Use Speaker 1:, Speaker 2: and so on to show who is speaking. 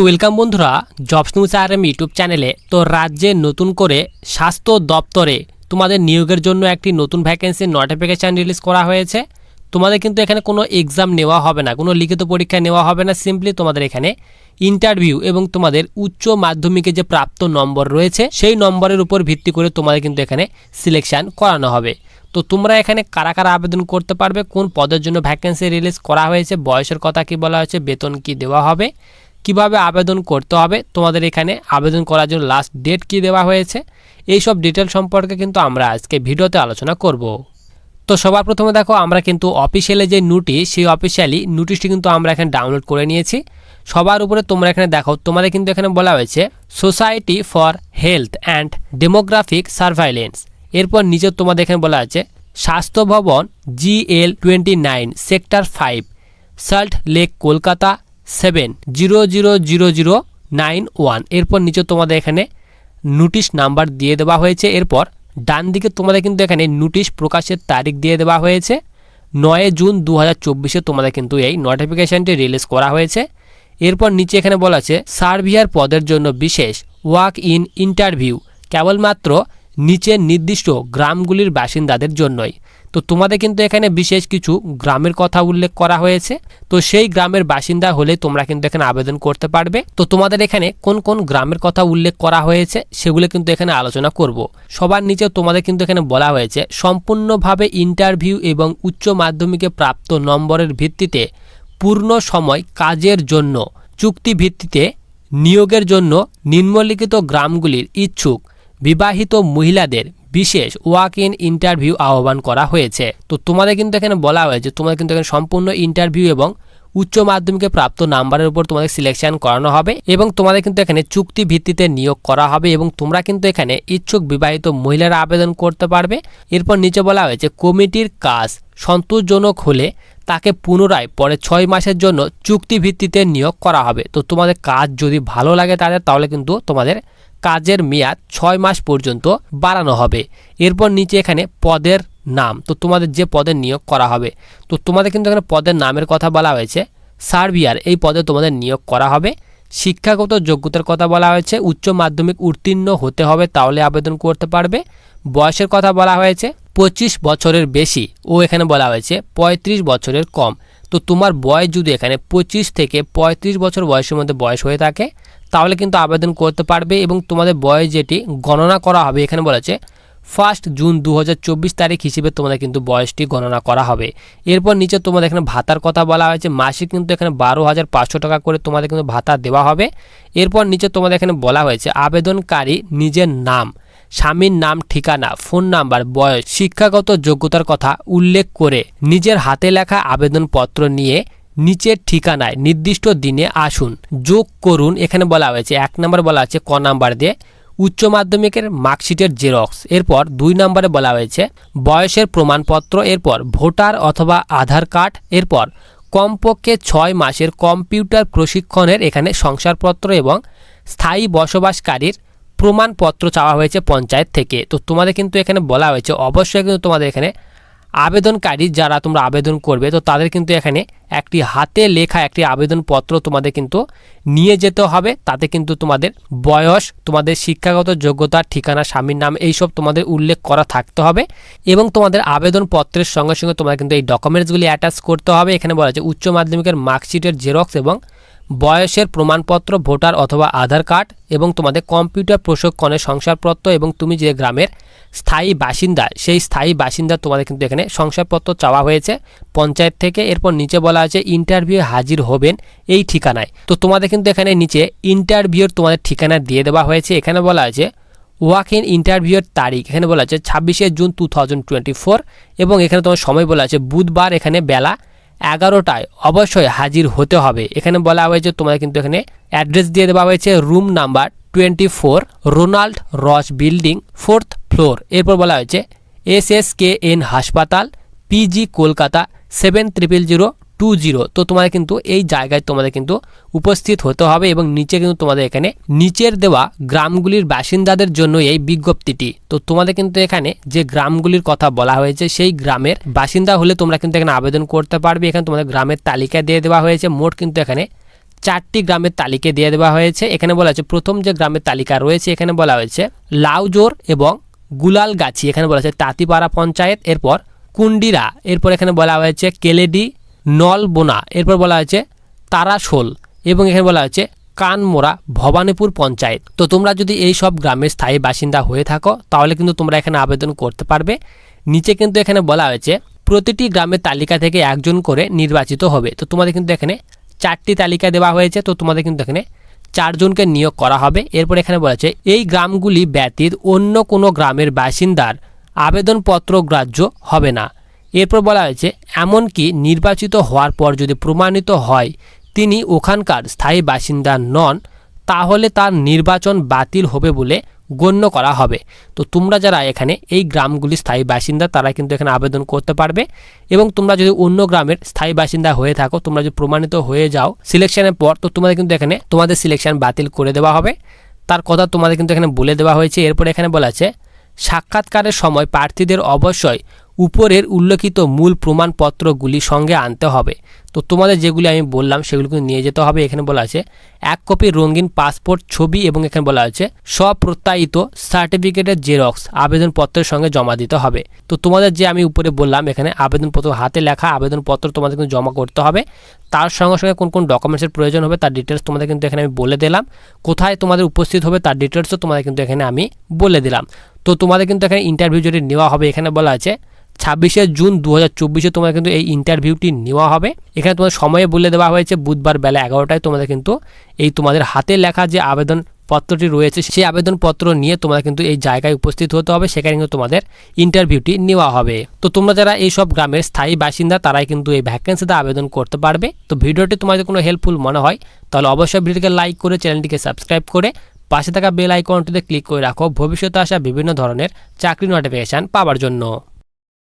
Speaker 1: তো ওয়েলকাম বন্ধুরা jobs news R M YouTube চ্যানেলে তো রাজ্যে নতুন করে স্বাস্থ্য দপ্তরে তোমাদের নিয়োগের জন্য একটি নতুন ভ্যাকেন্সির নোটিফিকেশান রিলিজ করা হয়েছে। তোমাদের কিন্তু এখানে কোনো এক্সাম নেওয়া হবে না, কোনো লিখিত পরীক্ষা নেওয়া হবে না সিম্পলি তোমাদের এখানে ইন্টারভিউ এবং তোমাদের উচ্চ মাধ্যমিকে যে প্রাপ্ত নম্বর রয়েছে, সেই নম্বরের উপর ভিত্তি করে তোমাদের কিন্তু এখানে সিলেকশন করানো হবে। তো তোমরা এখানে কারা কারা আবেদন করতে পারবে, কোন পদের জন্য ভ্যাকেন্সি রিলিজ করা হয়েছে, বয়সের কথা কি বলা হয়েছে, বেতন কি দেওয়া হবে কীভাবে আবেদন করতে হবে, তোমাদের এখানে আবেদন করার জন্য লাস্ট ডেট কি দেওয়া হয়েছে এই সব ডিটেল সম্পর্কে কিন্তু আমরা আজকে ভিডিওতে আলোচনা করব। তো সবার প্রথমে দেখো, আমরা কিন্তু অফিসিয়ালে যে নোটিশ সেই অফিসিয়ালি নোটিশটি কিন্তু আমরা এখানে ডাউনলোড করে নিয়েছি। সবার উপরে তোমরা এখানে দেখো, তোমাদের কিন্তু এখানে বলা হয়েছে society for health and demographic surveillance এরপর নিচে তোমাদের এখানে বলা আছে, স্বাস্থ্য ভবন G L twenty nine sector five salt lake Kolkata seven zero zero zero zero nine one এরপর নিচে তোমাদের এখানে নোটিশ নাম্বার দিয়ে দেওয়া হয়েছে। এরপর ডান দিকে তোমাদের কিন্তু এখানে নোটিশ প্রকাশের তারিখ দিয়ে দেওয়া হয়েছে। নয় জুন দু হাজার তোমাদের কিন্তু এই নোটিফিকেশানটি রিলিজ করা হয়েছে। এরপর নিচে এখানে বলা আছে, সার্ভিয়ার পদের জন্য বিশেষ ওয়াক ইন ইন্টারভিউ কেবলমাত্র নিচের নির্দিষ্ট গ্রামগুলির বাসিন্দাদের জন্যই। তো তোমাদের কিন্তু এখানে বিশেষ কিছু গ্রামের কথা উল্লেখ করা হয়েছে। তো সেই গ্রামের বাসিন্দা হলে তোমরা কিন্তু এখানে আবেদন করতে পারবে। তো তোমাদের এখানে কোন কোন গ্রামের কথা উল্লেখ করা হয়েছে সেগুলো কিন্তু এখানে আলোচনা করব। সবার নিচে তোমাদের কিন্তু এখানে বলা হয়েছে, সম্পূর্ণভাবে ইন্টারভিউ এবং উচ্চ মাধ্যমিকে প্রাপ্ত নম্বরের ভিত্তিতে পূর্ণ সময় কাজের জন্য, চুক্তি ভিত্তিতে নিয়োগের জন্য নিম্নলিখিত গ্রামগুলির ইচ্ছুক, বিবাহিত মহিলাদের বিশেষ ওয়াক ইন ইন্টারভিউ আহ্বান করা হয়েছে। তো তোমাদের কিন্তু এখানে বলা হয়েছে, তোমাদের কিন্তু এখানে সম্পূর্ণ ইন্টারভিউ এবং উচ্চ মাধ্যমিকে প্রাপ্ত নাম্বারের উপর তোমাদের সিলেকশন করানো হবে এবং তোমাদের কিন্তু এখানে চুক্তি ভিত্তিতে নিয়োগ করা হবে এবং তোমরা কিন্তু এখানে ইচ্ছুক বিবাহিত মহিলারা আবেদন করতে পারবে। এরপর নিচে বলা হয়েছে কমিটির কাজ সন্তোষজনক হলে তাকে পুনরায় পরে ছয় মাসের জন্য চুক্তি ভিত্তিতে নিয়োগ করা হবে। তো তোমাদের কাজ যদি ভালো লাগে তাদের, তাহলে কিন্তু তোমাদের কাজের মেয়াদ ছয় মাস পর্যন্ত বাড়ানো হবে। এরপর নিচে এখানে পদের নাম। তো তোমাদের যে পদের নিয়োগ করা হবে। তো তোমাদের কিন্তু এখানে পদের নামের কথা বলা হয়েছে। সার্ভিয়ার এই পদে তোমাদের নিয়োগ করা হবে। শিক্ষাগত যোগ্যতার কথা বলা হয়েছে। উচ্চ মাধ্যমিক উত্তীর্ণ হতে হবে তাহলে আবেদন করতে পারবে। বয়সের কথা বলা হয়েছে। পঁচিশ বছরের বেশি। ও এখানে বলা হয়েছে ৩৫ বছরের কম। তো তোমার বয়স যদি এখানে পঁচিশ থেকে ৩৫ বছর বয়সের মধ্যে বয়স হয়ে থাকে তাহলে কিন্তু আবেদন করতে পারবে এবং তোমাদের বয়স যেটি গণনা করা হবে, এখানে বলেছে ফার্স্ট জুন দু হাজার চব্বিশ তারিখ হিসেবে তোমাদের কিন্তু বয়সটি গণনা করা হবে। এরপর নিচে তোমাদের এখানে ভাতার কথা বলা হয়েছে, মাসিক কিন্তু এখানে বারো হাজার পাঁচশো টাকা করে তোমাদের কিন্তু ভাতা দেওয়া হবে। এরপর নিচে তোমাদের এখানে বলা হয়েছে, আবেদনকারী নিজের নাম, স্বামীর নাম, ঠিকানা ফোন নাম্বার বয়স, শিক্ষাগত যোগ্যতার কথা উল্লেখ করে নিজের হাতে লেখা আবেদনপত্র নিয়ে নিচের ঠিকানায় নির্দিষ্ট দিনে আসুন। যোগ করুন, এখানে বলা হয়েছে, এক নম্বর বলা আছে ক নাম্বার দিয়ে। উচ্চ মাধ্যমিকের মার্কশিটের জেরক্স। এরপর দুই নম্বরে বলা হয়েছে, বয়সের প্রমাণপত্র। এরপর ভোটার অথবা আধার কার্ড। এরপর কমপক্ষে ছয় মাসের কম্পিউটার প্রশিক্ষণের এখানে শংসাপত্র এবং স্থায়ী বসবাসকারীর প্রমাণপত্র চাওয়া হয়েছে পঞ্চায়েত থেকে। তো তোমাদের কিন্তু এখানে বলা হয়েছে, অবশ্যই কিন্তু তোমাদের এখানে আবেদনকারী যারা তোমরা আবেদন করবে, তো তাদের কিন্তু এখানে একটি হাতে লেখা একটি আবেদনপত্র তোমাদের কিন্তু নিয়ে যেতে হবে। তাতে কিন্তু তোমাদের বয়স, তোমাদের শিক্ষাগত যোগ্যতা, ঠিকানা, স্বামীর নাম এইসব তোমাদের উল্লেখ করা থাকতে হবে এবং তোমাদের আবেদনপত্রের সঙ্গে সঙ্গে তোমাদের কিন্তু এই ডকুমেন্টসগুলি অ্যাটাচ করতে হবে। এখানে বলা আছে উচ্চ মাধ্যমিকের মার্কশিটের জেরক্স এবং বয়সের প্রমাণপত্র, ভোটার অথবা আধার কার্ড এবং তোমাদের কম্পিউটার প্রশিক্ষণের শংসাপত্র এবং তুমি যে গ্রামের স্থায়ী বাসিন্দা, সেই স্থায়ী বাসিন্দা তোমাদের কিন্তু এখানে শংসাপত্র চাওয়া হয়েছে। পঞ্চায়েত থেকে এরপর নিচে বলা আছে, ইন্টারভিউ হাজির হবেন এই ঠিকানায়। তো তোমাদের কিন্তু এখানে নিচে ইন্টারভিউর তোমাদের ঠিকানা দিয়ে দেওয়া হয়েছে। এখানে বলা আছে, ওয়াক ইন ইন্টারভিউর তারিখ। এখানে বলা আছে, ছাব্বিশে জুন টু এবং এখানে তোমার সময় বলা আছে, বুধবার এখানে বেলা এগারোটায় অবশ্যই হাজির হতে হবে। এখানে বলা হয়েছে তোমাদের কিন্তু এখানে অ্যাড্রেস দিয়ে দেওয়া হয়েছে, room number twenty four Ronald Ross building, fourth floor. এরপর বলা হয়েছে, এস এস কে এন হাসপাতাল PG Kolkata seven triple zero two zero তো তোমাদের কিন্তু এই জায়গায় তোমাদের কিন্তু উপস্থিত হতে হবে এবং নিচে কিন্তু তোমাদের এখানে নিচের দেওয়া গ্রামগুলির বাসিন্দাদের জন্য এই বিজ্ঞপ্তিটি। তো তোমাদের কিন্তু এখানে যে গ্রামগুলির কথা বলা হয়েছে, সেই গ্রামের বাসিন্দা হলে তোমরা কিন্তু এখানে আবেদন করতে পারবে। এখানে তোমাদের গ্রামের তালিকা দিয়ে দেওয়া হয়েছে। মোট কিন্তু এখানে চারটি গ্রামের তালিকা দিয়ে দেওয়া হয়েছে। এখানে বলা হয়েছে, প্রথম যে গ্রামের তালিকা রয়েছে, এখানে বলা হয়েছে লাউজোর এবং গুলালগাছি। এখানে বলা হয়েছে তাঁতিপাড়া পঞ্চায়েত। এরপর কুন্ডিরা, এরপর এখানে বলা হয়েছে কেলেডি নল বোনা এরপর বলা হয়েছে তারাশোল এবং এখানে বলা হয়েছে কানমোড়া ভবানীপুর পঞ্চায়েত। তো তোমরা যদি এই সব গ্রামের স্থায়ী বাসিন্দা হয়ে থাকো, তাহলে কিন্তু তোমরা এখানে আবেদন করতে পারবে। নিচে কিন্তু এখানে বলা হয়েছে প্রতিটি গ্রামের তালিকা থেকে একজন করে নির্বাচিত হবে। তো তোমাদের কিন্তু এখানে চারটি তালিকা দেওয়া হয়েছে। তো তোমাদের কিন্তু এখানে চারজনকে নিয়োগ করা হবে। এরপর এখানে বলা হয়েছে, এই গ্রামগুলি ব্যতীত অন্য কোনো গ্রামের বাসিন্দার আবেদনপত্র গ্রাহ্য হবে না। এরপর বলা হয়েছে, এমনকি নির্বাচিত হওয়ার পর যদি প্রমাণিত হয় তিনি ওখানকার স্থায়ী বাসিন্দা নন, তাহলে তার নির্বাচন বাতিল হবে বলে গণ্য করা হবে। তো তোমরা যারা এখানে এই গ্রামগুলি স্থায়ী বাসিন্দা, তারা কিন্তু এখানে আবেদন করতে পারবে। এবং তোমরা যদি অন্য গ্রামের স্থায়ী বাসিন্দা হয়ে থাকো, তোমরা যদি প্রমাণিত হয়ে যাও সিলেকশনের পর, তো তোমাদের কিন্তু এখানে তোমাদের সিলেকশন বাতিল করে দেওয়া হবে। তার কথা তোমাদের কিন্তু এখানে বলে দেওয়া হয়েছে। এরপর এখানে বলা আছে সাক্ষাৎকারের সময় প্রার্থীদের অবশ্যই উপরের উল্লেখিত মূল প্রমাণপত্রগুলি সঙ্গে আনতে হবে। তো তোমাদের যেগুলি আমি বললাম, সেগুলো কিন্তু নিয়ে যেতে হবে। এখানে বলা আছে, এক কপি রঙিন পাসপোর্ট ছবি এবং এখানে বলা আছে, স্বপ্রত্যায়িত সার্টিফিকেটের জেরক্স আবেদনপত্রের সঙ্গে জমা দিতে হবে। তো তোমাদের যে আমি উপরে বললাম, এখানে আবেদনপত্র হাতে লেখা আবেদনপত্র তোমাদের কিন্তু জমা করতে হবে। তার সঙ্গে সঙ্গে কোন কোন ডকুমেন্টসের প্রয়োজন হবে, তার ডিটেলস তোমাদের কিন্তু এখানে আমি বলে দিলাম। কোথায় তোমাদের উপস্থিত হবে, তার ডিটেলসও তোমাদের কিন্তু এখানে আমি বলে দিলাম। তো তোমাদের কিন্তু এখানে ইন্টারভিউ যদি নেওয়া হবে, এখানে বলা আছে ছাব্বিশে জুন দু হাজার চব্বিশে তোমাদের কিন্তু এই ইন্টারভিউটি নেওয়া হবে। এখানে তোমাদের সময়ে বলে দেওয়া হয়েছে, বুধবার বেলা এগারোটায় তোমাদের কিন্তু এই তোমাদের হাতে লেখা যে আবেদন পত্রটি রয়েছে, সেই আবেদনপত্র নিয়ে তোমরা কিন্তু এই জায়গায় উপস্থিত হতে হবে। সেখানে কিন্তু তোমাদের ইন্টারভিউটি নেওয়া হবে। তো তোমরা যারা এই সব গ্রামের স্থায়ী বাসিন্দা, তারাই কিন্তু এই ভ্যাকেন্সিতে আবেদন করতে পারবে। তো ভিডিওটি তোমাদের কোনো হেল্পফুল মনে হয়, তাহলে অবশ্যই ভিডিওটিকে লাইক করে চ্যানেলটিকে সাবস্ক্রাইব করে পাশে থাকা বেল আইকনটিতে ক্লিক করে রাখো। ভবিষ্যতে আসা বিভিন্ন ধরনের চাকরি নোটিফিকেশান পাওয়ার জন্য।